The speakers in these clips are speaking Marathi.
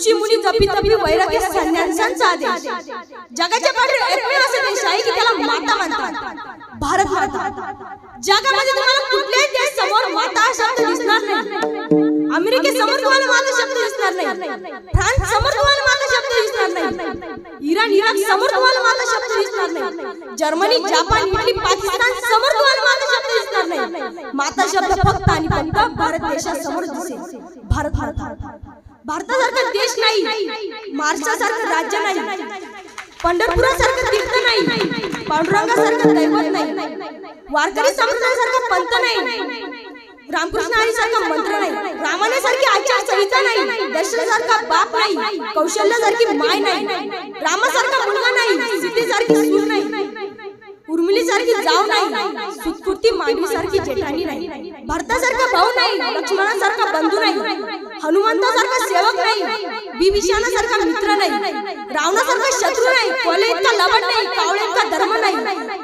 ऋषी मुनी जपी तपी वैराग्य संन्यासांचा आदेश. जगाच्या पाठीवर एकमेव असा देश आहे की त्याला माता म्हणतात. भारत माता. जगामध्ये तुम्हाला कुठल्याही देश समोर माता शब्द दिसणार नाही. अमेरिकेसमोर तुम्हाला माता शब्द दिसणार नाही. फ्रान्स समोर तुम्हाला माता शब्द दिसणार नाही. इराण इराक समोर तुम्हाला माता शब्द दिसणार नाही. जर्मनी जपान इटली पाकिस्तान समोर तुम्हाला माता शब्द दिसणार नाही. माता शब्द फक्त आणि फक्त भारत देशासमोर दिसेल. भारत भारत भारतासारखा देश नाही. महाराष्ट्रासारखं राज्य नाही. पंढरपुरासारखं तीर्थ नाही. पांडुरंगासारखं दैवत नाही. वारकरी संप्रदायासारखा पंथ नाही. रामकृष्ण हरी सारखा मंत्र नाही. रामाने आचार संहिता नाही. दशरथासारखा बाप नाही. कौशल्यासारखी माय नाही. रामासारखा मुलगा नाही. सीतेसारखी सूर नाही. उर्मिलीसारखी जाव नाही. सुत्फूर्ती मानवी सारखी जेठाणी नाही. भारतासारखा भाऊ नाही. लक्ष्मणासारखा बंधू नाही. हनुमंतासारखा सेवक नाही बिभीषणासारखा मित्र नाही रावणासारखा शत्रू नाही कोले इतका लवट नाही कावळे इतका धर्म नाही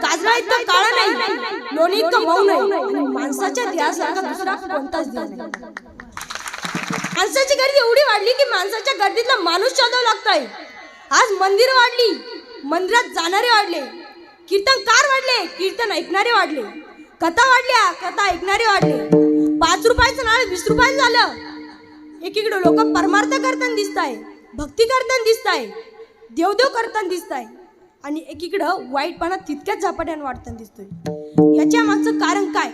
काजळा इतका काळा नाही लोणी इतका मऊ नाही माणसाच्या देहासारखा दुसरा कोणताच देह नाही. माणसाची गर्दी एवढी वाढली की माणसाच्या गर्दीतला माणूस शोधावा लागतोय. आज मंदिर वाढली मंदिरात जाणारे वाढले कीर्तनकार वाढले कीर्तन ऐकणारे वाढले. कथा वाढल्या कथा ऐकणारे वाढले. पाच रुपयाचं नाळ वीस रुपयाचं झालं. एकीकडे लोक परमार्थ करताना दिसताय भक्ती करताना दिसताय देवदेव करताना दिसताय आणि एकीकडं वाईटपणा तितक्याच झपाट्यानं वाढताना दिसतोय. याच्या मागचं कारण काय?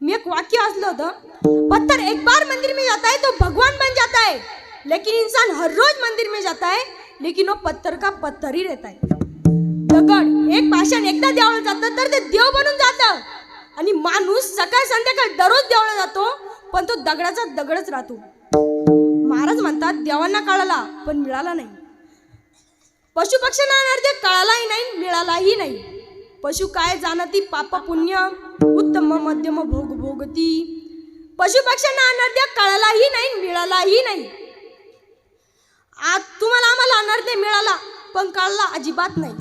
मी एक वाक्य असलं होतं पत्थर एक बार मंदिर में जाता है तो भगवान बन जाता है लेकिन इंसान हर रोज मंदिर में जाता है लेकिन वो पत्थर का पत्थर ही रहता है. दगड एक भाषण एकदा द्यावं जातं तर ते देव बनून जातं. आणि माणूस सकाळ संध्याकाळ दररोज देवळा जातो पण तो दगडाचा दगडच राहतो. महाराज म्हणतात देवांना कळाला पण मिळाला नाही. पशु पक्ष्यांना अनर्थ कळालाही नाही मिळालाही नाही. पशु काय जाणती? पाप पुण्य उत्तम मध्यम भोग भोगती. पशु पक्ष्यांना अनर्थ कळालाही नाही मिळालाही नाही. आज तुम्हाला आम्हाला अनर्थ मिळाला पण कळला अजिबात नाही.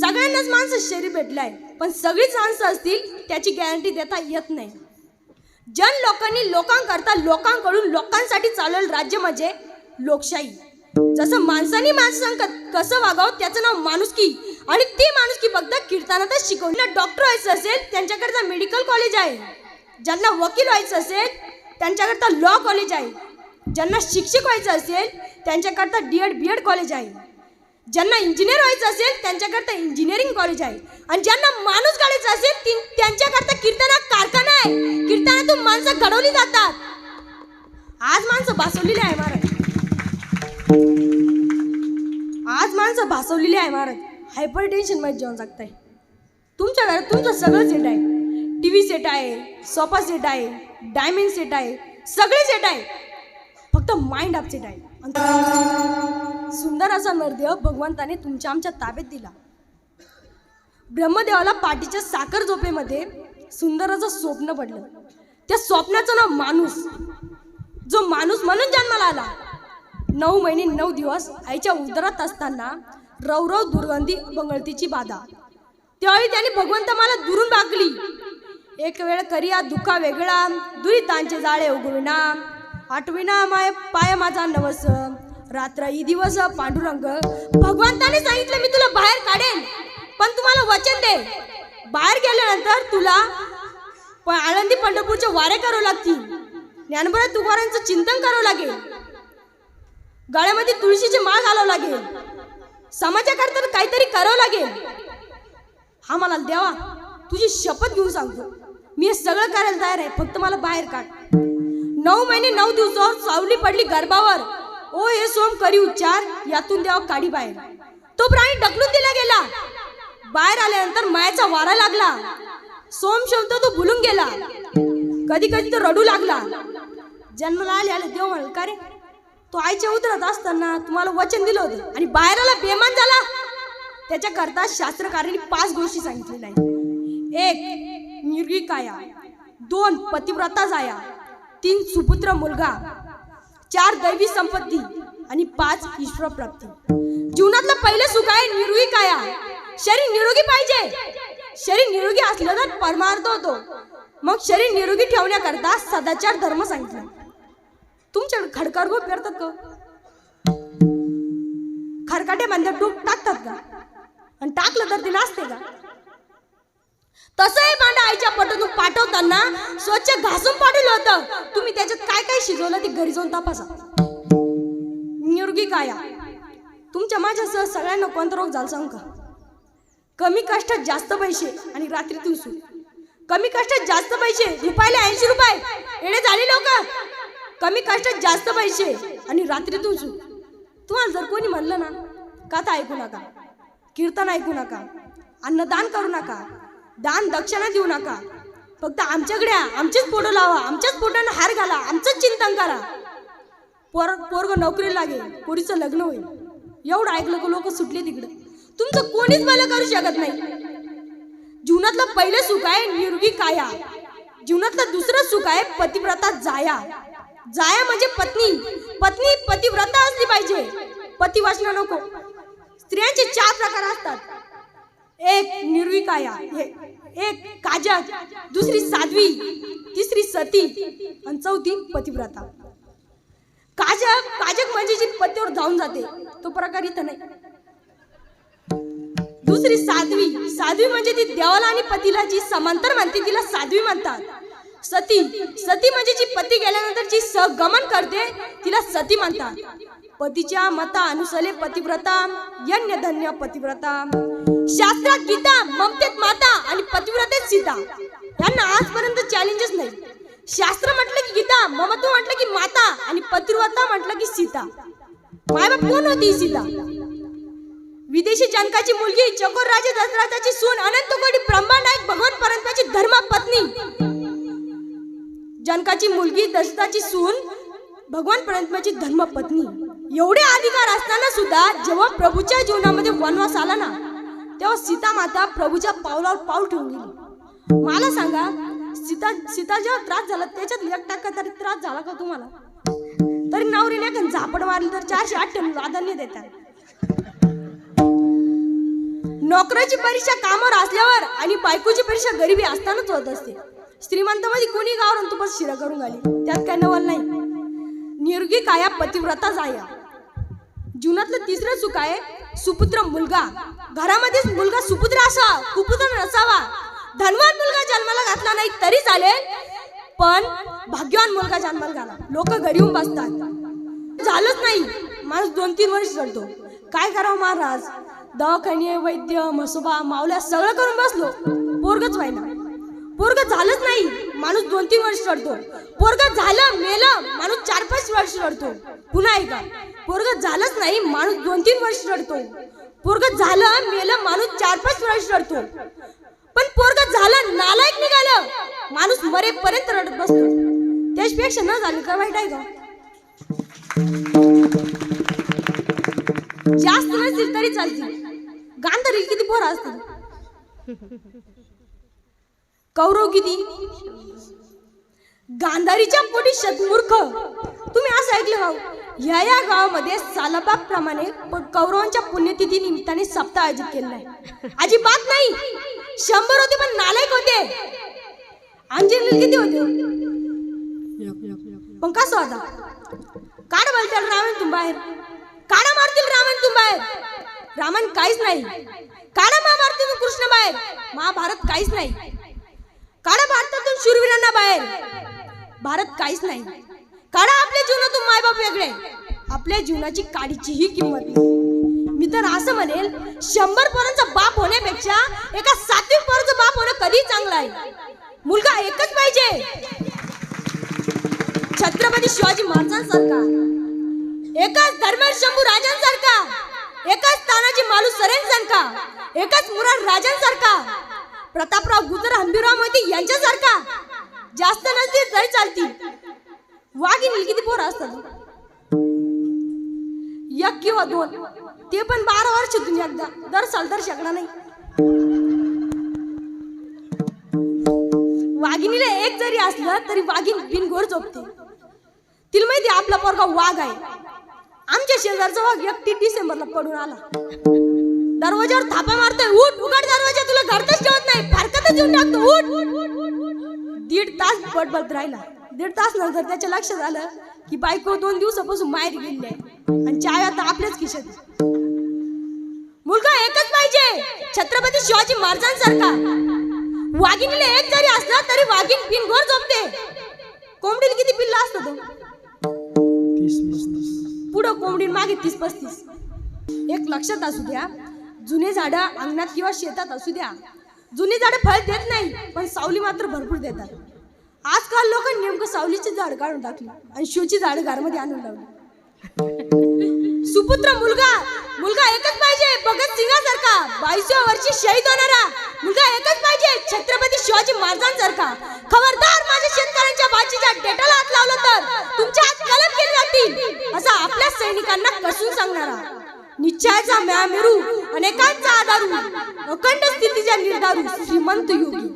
सगळ्यांनाच माणसं शरीर भेटलंय पण सगळीच माणसं असतील त्याची गॅरंटी देता येत नाही. जन लोकांनी लोकांकरता लोकांकडून लोकांसाठी चालवलं राज्य म्हणजे लोकशाही. जसं माणसानी माणसांक कसं वागावं त्याचं नाव माणुसकी. आणि ती माणुसकी फक्त कीर्तनातच शिकवली डॉक्टर व्हायचं असेल त्यांच्याकरता मेडिकल कॉलेज आहे. ज्यांना वकील व्हायचं असेल त्यांच्याकरता लॉ कॉलेज आहे. ज्यांना शिक्षक व्हायचं असेल त्यांच्याकरता D Ed B Ed college आहे. ज्यांना इंजिनियर व्हायचं असेल त्यांच्याकरता इंजिनिअरिंग कॉलेज आहे. आणि ज्यांना माणूस काढायचा असेल ती- त्यांच्याकरता कीर्तना कारखाना आहे. कीर्तनातून माणसं घडवली जातात. आज माणसं भासवलेली आहे महाराज. आज माणसं भासवलेली आहे महाराज. हायपर टेन्शनमध्ये जेवण जगताय. तुमच्या घरात तुमचं सगळं सेट आहे. टी व्ही सेट आहे सोफा सेट आहे डायमंड सेट आहे सगळे सेट आहे. फक्त माइंड अपसेट आहे. सुंदर असा नरदेव भगवंताने तुमच्या आमच्या ताब्यात दिला. ब्रह्मदेवाला पाठीच्या साखर झोपेमध्ये सुंदर असं स्वप्न पडलं. त्या स्वप्नाचं नाव माणूस. जो माणूस म्हणून जन्माला आला. नऊ महिने नऊ दिवस आईच्या उदरात असताना रवरव दुर्गंधी बंगळतीची बाधा. त्यावेळी त्याने भगवंत मला दुरून बाकली. एक वेळ करिया दुखा वेगळा दुरितांचे जाळे उगविना आठविना माय पाय माझा नवस. रात्र ही दिवस पांडुरंग. भगवंताने सांगितलं मी तुला बाहेर काढेन पण तुम्हाला वचन दे. बाहेर गेल्यानंतर तुला प- आळंदी पंढरपूरचे वारे करावं लागतील. ज्ञानभर तुकारांचं चिंतन करावं लागेल. गळ्यामध्ये तुळशीची माळ घालावं लागेल. समाजाकरता काहीतरी करावं लागेल. हा मला देवा तुझी शपथ घेऊन सांगतो. मी हे सगळं करायला तयार आहे फक्त मला बाहेर काढ. नऊ महिने नऊ दिवस सावली पडली गर्भावर ओ हे सोम करी उच्चार. यातून द्यावा काढी बाहेर. तो प्राणी ढकलून दिला गेला. बाहेर आल्यानंतर मायाचा वारा लागला. सोम शब्द तो भुलून गेला. कधी कधी तो रडू लागला. जन्माला आले आले देव म्हणाल का रे? तो आईच्या उतरत असताना तुम्हाला वचन दिलं होतं आणि बाहेर आला बेमान झाला. त्याच्याकरता शास्त्रकारांनी पाच गोष्टी सांगितलेल्या आहेत एक निर्गी काया दोन पतिव्रता जाया. तीन सुपुत्र मुलगा. चार दैवी संपत्ती आणि पाच ईश्वर प्राप्ती जीवनातलं पहिलं सुख आहे निरोगी काया. शरीर निरोगी पाहिजे. शरीर निरोगी असलं तर परमार्थ होतो. मग शरीर निरोगी ठेवण्याकरता सदाचार धर्म सांगितला. तुमच्याकडे खडकार गो करतात का? खरकाटे बांधल्यावर टोक टाकतात का? आणि टाकलं तर ते नाचते का? तसंही भांडा आईच्या पटून पाठवताना स्वच्छ घासून पाठवलं होतं. तुम्ही त्याच्यात काय काय शिजवलं ते घरी जाऊन तपासा. निरोगी काया. तुमच्या माझ्यासह सगळ्यांना कोणता रोग झाला सांग का? कमी कष्टात जास्त पैसे आणि रात्रीतून सूट कमी कष्टात जास्त पैसे रुपयाला ऐंशी रुपये. येणे झाले लोक. कमी कष्टात जास्त पैसे आणि रात्रीतून सूट तुम्हाला जर कोणी म्हणलं ना कथा ऐकू नका कीर्तन ऐकू नका अन्नदान करू नका दान दक्षिणा देऊ नका. फक्त आमच्याकडे आमचेच फोटो लावा. आमच्याच फोटोना हार घाला. आमचंच चिंतन करा. पोर पोरग नोकरी लागेल. पोरीचं लग्न होईल. एवढं ऐकलं की लोक सुटले तिकडं. तुमचं कोणीच भलं करू शकत नाही. जीवनातलं पहिलं सुख आहे निरोगी काया. जीवनातलं दुसरं सुख आहे पतिव्रता जाया. जाया म्हणजे पत्नी. पत्नी पतिव्रता असली पाहिजे. पती नको. स्त्रियांचे चार प्रकार असतात. एक निर्वी काया एक काजक दुसरी साध्वी तिसरी सती आणि चौथी पतिव्रता. काजक काजक म्हणजे जी पत्तीवर धावून जाते तो प्रकार इथं नाही. दुसरी साध्वी साध्वी म्हणजे ती देवाला आणि पतीला जी समांतर म्हणते तिला साध्वी म्हणतात सती सती म्हणजे जी पती गेल्यानंतर जी सगमन करते तिला सती म्हणतात पतीच्या मता अनुसले पतिव्रता यज्ञ धन्य पतिव्रता. शास्त्रात गीता ममतेत माता आणि पतिव्रतेत सीता. यांना आजपर्यंत चॅलेंजेस नाही. शास्त्र म्हटलं की गीता ममत्व म्हटलं की माता आणि पतिव्रता म्हटलं की सीता. मायबाप कोण होती सीता? विदेशी जनकाची मुलगी चकोर राजे दशरथाची सून अनंत कोटी ब्रह्मांड एक भगवान परंतची धर्म पत्नी. जनकाची मुलगी दशरथाची सून भगवान परंतमाची धर्म पत्नी. एवढे अधिकार असताना सुद्धा जेव्हा प्रभूच्या जीवनामध्ये वनवास आला ना तेव्हा सीता माता प्रभूच्या पावलावर पाऊल ठेवून गेली. मला सांगा सीता सीता जेव्हा त्रास झाला त्याच्यात एक टक्का तरी त्रास झाला का तुम्हाला? तरी नवरीने का झापड मारली तर चारशे अठ्ठ्याण्णव प्राधान्य देतात. नोकराची परीक्षा कामावर असल्यावर आणि बायकोची परीक्षा गरिबी असतानाच होत असते. श्रीमंत मध्ये कोणी गावरून तुपास शिरा करून आली? त्यात काय नवल नाही. निरोगी काया पतिव्रता जाया. जीवनातलं तिसरं सुख आहे सुपुत्र मुलगा. घरामध्येच मुलगा सुपुत्र असा कुपुत्र नसावा. धनवान मुलगा जन्माला घातला नाही तरी चालेल पण भाग्यवान मुलगा जन्माला घाला. लोक घरी येऊन बसतात. झालंच नाही. माणूस दोन तीन वर्ष चढतो काय करावं महाराज? दवाखाने वैद्य मसोबा मावल्या सगळं करून बसलो. पोरगच व्हायला पोरग झालंच नाही. माणूस दोन तीन वर्ष रडतो. पोरग झालं मेलं माणूस चार पाच वर्ष रडतो. पुन्हा ऐका पोरग झालंच नाही माणूस दोन तीन वर्ष रडतो. पोरग झालं मेलं माणूस चार पाच वर्ष रडतो. पण पोरग झालं नालायक निघालं. माणूस मरेपर्यंत रडत बसतो. त्याच्यापेक्षा न झालं का वाईट आहे का? जास्त नसतील तरी चालतील गांधरी किती पोरं असतील कौरव किती गांधारीच्या पोटी शतमूर्ख. तुम्ही असं ऐकलं गाव या या गावामध्ये सालाबाग प्रमाणे कौरवांच्या पुण्यतिथी निमित्ताने सप्ताह आयोजित केलेला आहे. अजिबात नाही. शंभर होते पण नालायक होते. अंजली किती होते? पण कसं होता? काढ बोलतील रावण तुम बाहेर. काढा मारतील रावण तुम बाहेर. रावण काहीच नाही. काढा मारतील कृष्ण बाहेर. महाभारत काहीच नाही. काढा भारतातून शूरवीरांना बाहेर. भारत काहीच नाही. काढा आपल्या जीवनातून मायबाप वेगळे. आपल्या जीवनाची काडीचीही किंमत नाही. मी तर असं म्हणेल शंभर पोरांचा बाप होण्यापेक्षा एका सात्विक पोराचा बाप होणं कधी चांगलं आहे. मुलगा एकच पाहिजे. छत्रपती शिवाजी महाराजांसारखा. एकाच धर्मेश शंभू राजांसारखा. एकाच तानाजी मालू सरेंसारखा. एकाच मुराद राजांसारखा. प्रतापराव गुजर हंबीराव मोदी यांच्यासारखा. जास्त नसतील तरी चालतील. वाघिणी किती पोरं असतात? एक किंवा दोन. ते पण बारा वर्षातून एकदा. दर साल दर शकणार नाही. वाघिणीला एक जरी असलं तरी वाघीण बिनगोर झोपते. तिला माहिती आहे आपला पोरगा वाघ आहे. आमच्या शेजारचा वाघ एकटी डिसेंबरला पडून आला. दरवाजावर थापा मारतोय. उठ उघड दरवाजा तुला घरतच ठेवत नाही. फारकतच येऊन टाकतो. उठ. दीड तास बडबड राहिला. दीड तास नंतर त्याच्या लक्षात आलं की बायको दोन दिवसापासून माहेर गेली आहे आणि चाय आता आपल्याच खिशात. मुलगा एकच पाहिजे. छत्रपती शिवाजी महाराजांसारखा. वाघिणीला एक जरी असला तरी वाघीण पिनघोर झोपते. कोंबडीला किती पिल्ला असतं तो? पुढं कोंबडी मागे तीस पस्तीस. एक लक्षात असू द्या. जुने झाडं अंगणात किंवा शेतात असू द्या. जुनी झाडं फळ देत नाही पण सावली मात्र भरपूर देतात. आजकाल लोक नेमकं सावलीची झाड काढून टाकली आणि शिवची झाड घरामध्ये आणून लावली. सुपुत्र मुलगा मुलगा एकच पाहिजे भगत सिंगासारखा बावीसव्या वर्षी शहीद होणारा. मुलगा एकच पाहिजे छत्रपती शिवाजी महाराजांसारखा. खबरदार माझ्या शेतकऱ्यांच्या भाजीच्या डेटाला हात लावलं तर तुमच्या हात कलम केले जातील असा आपल्या सैनिकांना कसून सांगणारा. निश्चयाचा म्यामिरू अनेकांचा आधारू अखंड स्थितीच्या निर्धारू श्रीमंत योगी.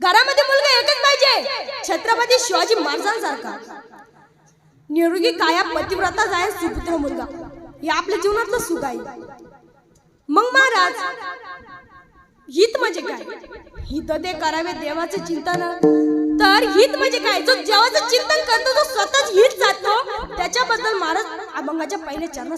घरामध्ये मुलगा एकच पाहिजे छत्रपती शिवाजी महाराजांसारखा. निरोगी काया पतिव्रता जाय सुपुत्र मुलगा. हे आपल्या जीवनातलं सुख आहे. मग महाराज हित म्हणजे काय? हित ते करावे देवाचे चिंतन. तर हित म्हणजे काय? जो देवाचं चिंतन करतो तो स्वतःच हित जातो त्याच्याबद्दल महाराज अभंगाच्या पहिल्या चरण